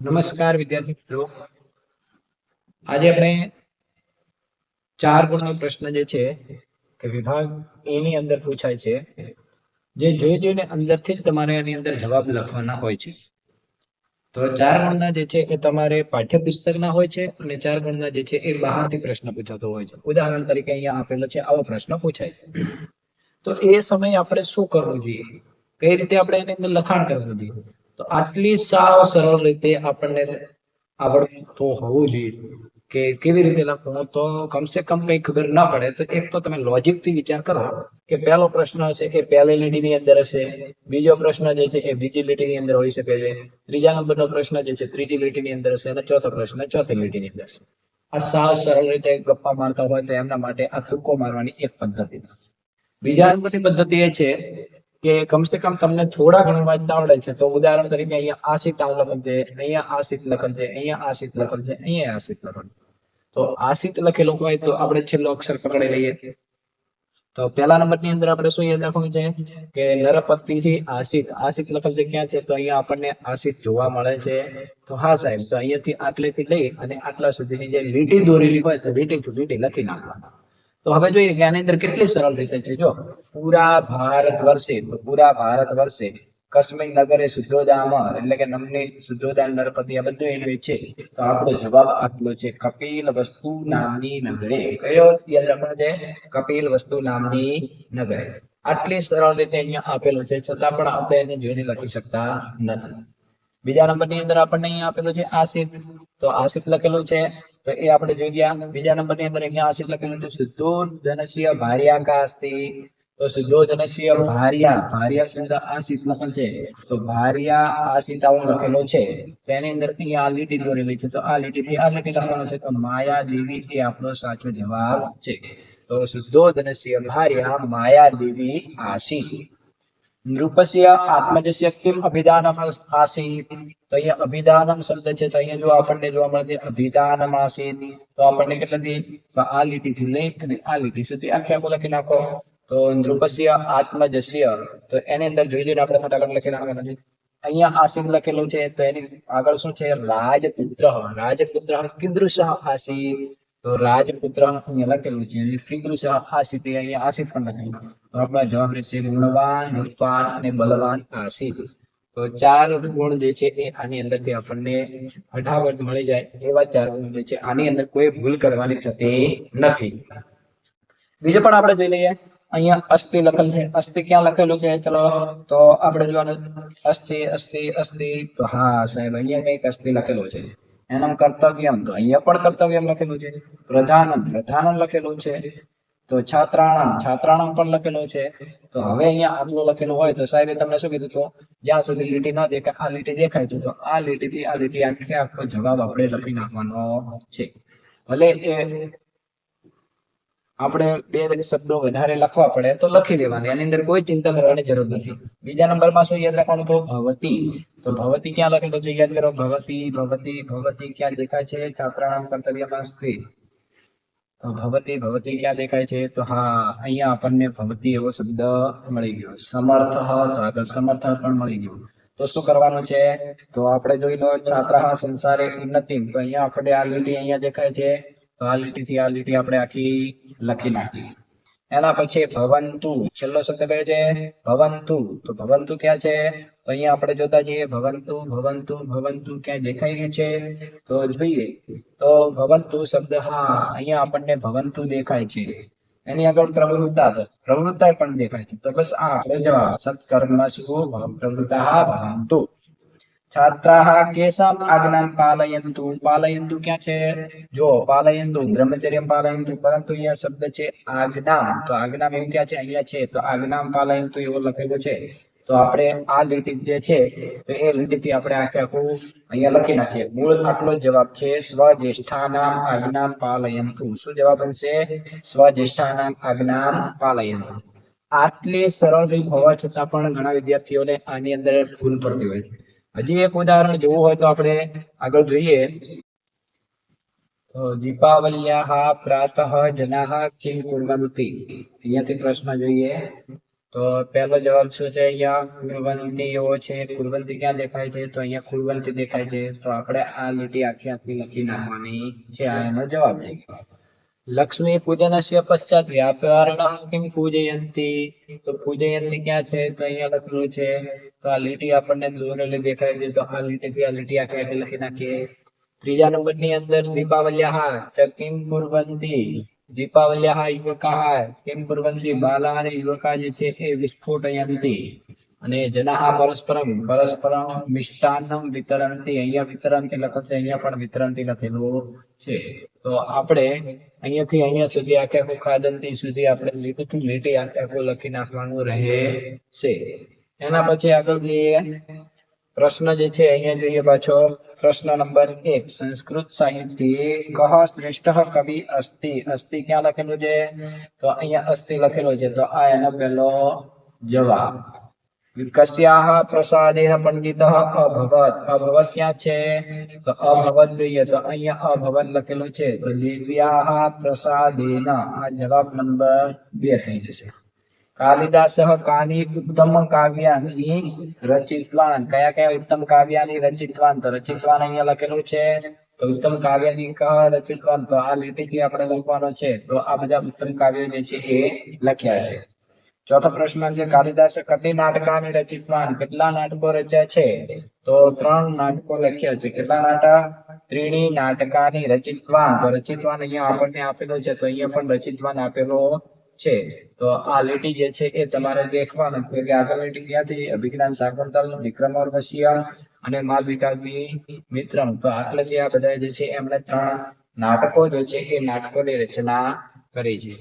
નમસ્કાર વિદ્યાર્થી મિત્રો. આજે આપણે ચાર ગુણનો પ્રશ્ન જે છે કે વિભાગ એની અંદર પૂછાય છે. જે જોઈ જોઈને અંદરથી જ તમારે એની અંદર જવાબ લખવાના હોય છે. તો ચાર ગુણના જે છે એ તમારે પાઠ્યપુસ્તકના હોય છે અને ચાર ગુણના જે છે એ બહારથી પ્રશ્ન પૂછાતો હોય છે. ઉદાહરણ તરીકે અહીંયા આપેલો છે, આવો પ્રશ્ન પૂછાય છે. તો એ સમયે આપણે શું કરવું જોઈએ? કઈ રીતે આપણે એની અંદર લખાણ કરવું જોઈએ? તો આટલી સાવ સરળ રીતે આપણને આવડતું હોવું જોઈએ કે કેવી રીતે લખવું? તો કમસે કમ કઈ ખબર ના પડે. તો એક તો તમે લોજિકથી વિચાર કરો કે પહેલો પ્રશ્ન હશે એ પહેલી લીટી ની અંદર હશે, બીજો પ્રશ્ન જે છે એ બીજી લીટી ની અંદર હોઈ શકે છે, ત્રીજા નંબરનો પ્રશ્ન જે છે ત્રીજી લીટી ની અંદર હશે અને ચોથો પ્રશ્ન ચોથી લીટી ની અંદર હશે. આ સાવ સરળ રીતે ગપ્પા મારતા હોય તો એમના માટે આ તુક્કો મારવાની એક પદ્ધતિ. બીજા નંબરની પદ્ધતિ એ છે કે કમસે કમ તમને થોડા ઘણું વાંચતા આવડે છે. તો ઉદાહરણ તરીકે અહીંયા આ આવું છે, અહીંયા આ લખેલ છે, અહીંયા આ લખેલ છે, અહીંયા આ લખેલ તો આ સીટ લખેલું હોય તો આપણે છેલ્લો અક્ષર પકડી લઈએ. તો પહેલા નંબરની અંદર આપણે શું યાદ રાખવું છે? કે નરપતિ થી આસિત આસિત લખેલ છે ક્યાં છે? તો અહીંયા આપણને આસિત જોવા મળે છે. તો હા સાહેબ, તો અહીંયાથી આટલેથી લઈ અને આટલા સુધીની જે લીટી દોરેલી હોય તો લીટી લીટી લખી નાખવાના. તો હવે જોઈએ કે આની અંદર કેટલી સરળ રીતે છે. જો, પૂરા ભારત વર્ષે પૂરા ભારત વર્ષે કશ્મીર નગરે શુદ્ધોદામ એટલે કે નમની શુદ્ધોદાન નરપતિ, આ બધું એનું છે. તો આપણો જવાબ આટલો છે. કપિલ વસ્તુ નામની નગરે. કયો યાદ રાખવાનો છે? કપિલ વસ્તુ નામની નગરે. આટલી સરળ રીતે અહીંયા આપેલું છે. છતાં પણ આપણે એને જોઈને લખી શકતા નથી. બીજા નંબરની અંદર આપણને અહીંયા આપેલું છે આસિફ. તો આસિફ લખેલું છે તો એ આપણે જોઈ ગયા. બીજા નંબરની અંદર અહીંયા આસિત લખેલું છે શુદ્ધોધનસ્ય ભાર્યા કા તો તો શુદ્ધોધનસ્ય ભાર્યા ભાર્યા શબ્દ આસિત લખેલ છે. તો ભાર્યા આસિત આવું લખેલો છે. તેની અંદર અહીંયા આ લીટી દોરેલી છે. તો આ લીટીથી આ લીટી લખવાનો છે. તો માયા દેવી એ આપણો સાચો જવાબ છે. તો શુદ્ધોધનસ્ય ભાર્યા માયા દેવી આસિત નૃપસ્ય આત્મજસ્ય કેમ અભિધાનમ આસીત તો અહીંયા અભિધાનમ શબ્દ છે તો અહીંયા જો આપણને જોવા મળે છે અભિધાનમ આસીત તો આપણને કેટલા દે આ લીટીથી લઈ અને આ લીટી સુધી આખે આખું લખી નાખો તો નૃપસ્ય આત્મજસ્ય તો એની અંદર જોઈ લઈને આપણે ફટાફટ લખી નાખવાના છે અહીંયા આસીન લખેલું છે તો એની આગળ શું છે રાજપુત્ર રાજપુત્ર કીદૃશ આસીત તો રાજપુત્ર અહીંયા લખેલું છે. ફીદૃશ આસીત એ અહીંયા આસીત પણ લખેલું તો આપણા જવાબ રહેશે ગુણવાન રૂપવાન અને બલવાન આસીત તો ચાર ગુણ જે છે એ આની અંદરથી આપણને હઠાવટ મળી જાય એવા ચાર ગુણ જે છે આની અંદર કોઈ ભૂલ કરવાની થતી નથી. બીજું પણ આપણે જોઈ લઈએ. અહીંયા અસ્થિ લખેલ છે. અસ્થિ ક્યાં લખેલું છે? ચલો, તો આપણે જોવાનું અસ્થિ અસ્થિ અસ્થિ તો હા, સાહેબ, અહીંયા કંઈક અસ્થિ લખેલું છે. એનું કર્તવ્યમ તો અહીંયા પણ કર્તવ્યમ લખેલું છે. પ્રધાનમ પ્રધાનમ લખેલું છે. તો છાત્રાણમ છાત્રાણમ પણ લખેલું છે. તો હવે અહીંયા આટલું લખેલું હોય તો સાહેબે તમને શું કીધું તો જ્યાં સુધી લીટી ન દેખાય, આ લીટી દેખાય છે, તો આ લીટીથી આ લીટી આખે આખો જવાબ આપણે લખી નાખવાનો છે. ભલે એ આપણે બે શબ્દો વધારે લખવા પડે તો લખી લેવાની એની અંદર કોઈ ચિંતા કરવાની જરૂર નથી. બીજા નંબરમાં શું યાદ રાખવાનું તો ભવતી. તો ભવતી ક્યાં લખેલું છે? યાદ કરો. ભવતી ભવતી ભવતી ક્યાં દેખાય છે? છાત્રાણામ કર્તવ્યમાં સ્ત્રી તો ભવતી ભવતી ક્યાં દેખાય છે? તો હા, અહીંયા આપણને ભવતી એવો શબ્દ મળી ગયો. સમર્થ, તો આગળ સમર્થ પણ મળી ગયું. તો શું કરવાનું છે? તો આપણે જોઈ લો છાત્રા સંસારે ઉન્નતિ તો અહીંયા આપણે આ લીટી અહીંયા દેખાય છે. તો આ લીટીથી આ લીટી આપણે આખી લખી નાખી એના પછી ભવંતુ, છેલ્લો શબ્દ કયો છે? ભવંતુ. તો ભવંતુ ક્યાં છે? તો અહીંયા આપણે જોતા જઈએ, ભવંતુ ભવંતુ ભવંતુ ક્યાં દેખાઈ રહ્યું છે? તો જોઈએ. તો ભવંતુ શબ્દ, હા, અહીંયા આપણને ભવંતુ દેખાય છે. એની આગળ પ્રવૃત્તા પ્રવૃત્તા પણ દેખાય છે. તો બસ આ આપણો જવાબ. શું પ્રવૃત્તા ભવંતુ. છાત્રાः કેશામ આજ્ઞામ પાલયંતુ પાલયંતુ ક્યાં છે જો પાલયંતુ બ્રહ્મચર્ય પાલયંતુ પરંતુ અહીંયા શબ્દ છે આજ્ઞામ તો આજ્ઞામ એવું ક્યાં છે અહીંયા છે તો આજ્ઞામ પાલયંતુ એવો લખેલો છે તો આપણે આ લીટી જે છે તો એ લીટીથી આપણે આખે આખું અહીંયા લખી નાખીએ મૂળ આટલો જવાબ છે સ્વજ્યેષ્ઠાનામ આજ્ઞામ પાલયંતુ શું જવાબ બનશે સ્વજ્યેષ્ઠાનામ આજ્ઞામ પાલયંતુ આટલી સરળ રીત હોવા છતાં પણ ઘણા વિદ્યાર્થીઓને આની અંદર ભૂલ પડતી હોય છે હજી એક ઉદાહરણ જોવું હોય તો આપણે આગળ જોઈએ. તો દીપાવલ્યાહ પ્રાતઃ જનાહ કિમ કુર્વંતિ. અહીંયાથી પ્રશ્ન જોઈએ. તો પહેલો જવાબ શું છે અહીંયા? કુર્વંતી એવો છે. કુર્વંતી ક્યાં દેખાય છે? તો અહીંયા કુર્વંતી દેખાય છે. તો આપણે આ લીટી આખી આખી લખી નાખવાની છે. આ એનો જવાબ થઈ ગયો લક્ષ્મી પૂજનસ્ય પશ્ચાત વ્યાપારણ કિમ પૂજયંતી. તો પૂજયંતી ક્યાં છે? તો અહીંયા લખેલું છે. તો આ લીટી આપણને દોરેલી દેખાય છે. તો આ લીટીથી આ લીટી આખી આખી લખી નાખીએ. ત્રીજા નંબરની અંદર દીપાવલ્યાહ ચ કિમ કુર્વંતી દીપાવલ્યાહ યુવકાહ કિમ કુર્વંતી બાલા અને યુવકા જે છે એ વિસ્ફોટયંતી અને જનાહા પરસ્પરમ. પરસ્પરમ, મિષ્ટાન્નમ, વિતરંતી. અહીંયા વિતરંતી લખેલું છે, અહીંયા પણ વિતરંતી લખેલું છે. તો આપણે અહીંયાથી અહીંયા સુધી આખે આખું ખાદંતી સુધી આપણે લીટીથી લીટી આખે આખું લખી નાખવાનું રહે છે એના પછી આગળ જોઈએ પ્રશ્ન જે છે, અહીંયા જોઈએ પાછો. પ્રશ્ન નંબર એક, સંસ્કૃત સાહિત્ય કહ શ્રેષ્ઠ કવિ અસ્તિ? અસ્તિ ક્યાં લખેલું છે? તો અહીંયા અસ્તિ લખેલું છે. તો આ એનો પહેલો જવાબ. કસ્યાહ પ્રસાદેન પંડિત અભવત. અભવત ક્યાં છે? તો અભવત જોઈએ. તો અહીંયા અભવત લખેલું છે. તો દિવ્યાહ પ્રસાદેન. આ જવાબ નંબર બે થઈ જશે. કાલિદાસ કાની ઉત્તમ કાવ્યાની રચિતવાન કયા કયા ઉત્તમ કાવ્યાની રચિતવાન તો રચિતવાન અહીંયા લખેલું છે તો ઉત્તમ કાવ્યાની રચિતવાન તો આ લીટીથી આપણે લખવાનો છે તો આ બધા ઉત્તમ કાવ્યો જે છે એ લખ્યા છે ચોથો પ્રશ્ન છે કાલિદાસે નાટકા નાટકાની રચિતવાન કેટલા નાટકો રચ્યા છે તો ત્રણ નાટકો લખ્યા છે કેટલા નાટક ત્રીણી નાટકાની રચિતવાન તો રચિતવાન અહીંયા આપણને આપેલો છે તો અહીંયા પણ રચિતવાન આપેલો છે, તો આ લીટી જે છે એ તમારે દેખવાનું કે આગળ લીટી ક્યાંથી? અભિજ્ઞાન શાકુંતલ વિક્રમોર વસિયા અને માલ વિકાસની મિત્રમ. તો આટલે જે આ બધા જે છે, એમણે ત્રણ નાટકો જે છે, એ નાટકોની રચના કરી છે.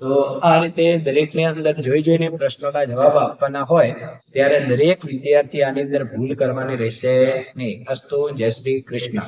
તો આ રીતે દરેકની અંદર જોઈ જોઈને પ્રશ્નોના જવાબ આપવાના હોય, ત્યારે દરેક વિદ્યાર્થી આની અંદર ભૂલ કરવાની રહેશે નહીં. અસ્તુ જય શ્રી કૃષ્ણ.